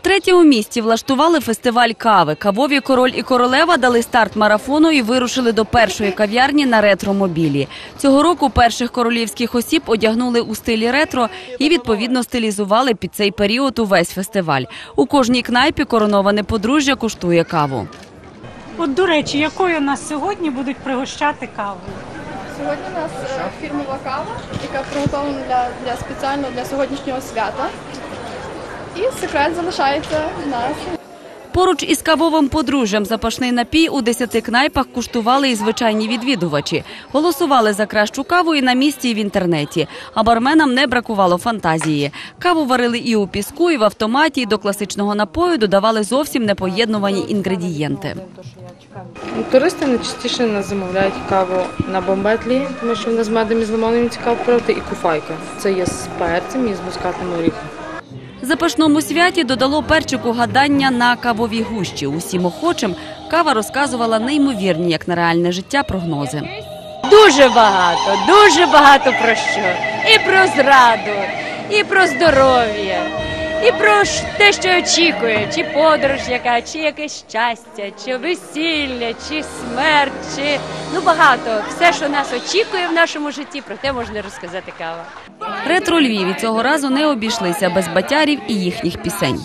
Втретє у місті влаштували фестиваль кави. Кавові король і королева дали старт марафону і вирушили до першої кав'ярні на ретромобілі. Цього року перших королівських осіб одягнули у стилі ретро і відповідно стилізували під цей період увесь фестиваль. У кожній кнайпі короноване подружжя куштує каву. От до речі, якою нас сьогодні будуть пригощати кавою? Сьогодні у нас е, фірмова кава, яка приготовлена для, для спеціально для сьогоднішнього свята. І секрет залишається в нас. Поруч із кавовим подружжям запашний напій у десяти кнайпах куштували і звичайні відвідувачі. Голосували за кращу каву і на місці, і в інтернеті. А барменам не бракувало фантазії. Каву варили і у піску, і в автоматі, і до класичного напою додавали зовсім непоєднувані інгредієнти. Ну, Туристи найчастіше нас замовляють каву на бомбетлі, тому що в нас з медом і з лимоном цікаво проти, і куфайка. Це є з перцем і з мускатним оріхом. Запашному святі додало перчику гадання на кавовій гущі. Усім охочим кава розказувала неймовірні, як на реальне життя, прогнози. Дуже багато, дуже багато про що. І про зраду, і про здоров'я, і про те, що очікує, чи подорож яка, чи якесь щастя, чи весілля, чи смерть, чи ну багато. Все, що нас очікує в нашому житті, про те можна розказати кава. Ретро Львів цього разу не обійшлися без батярів і їхніх пісень.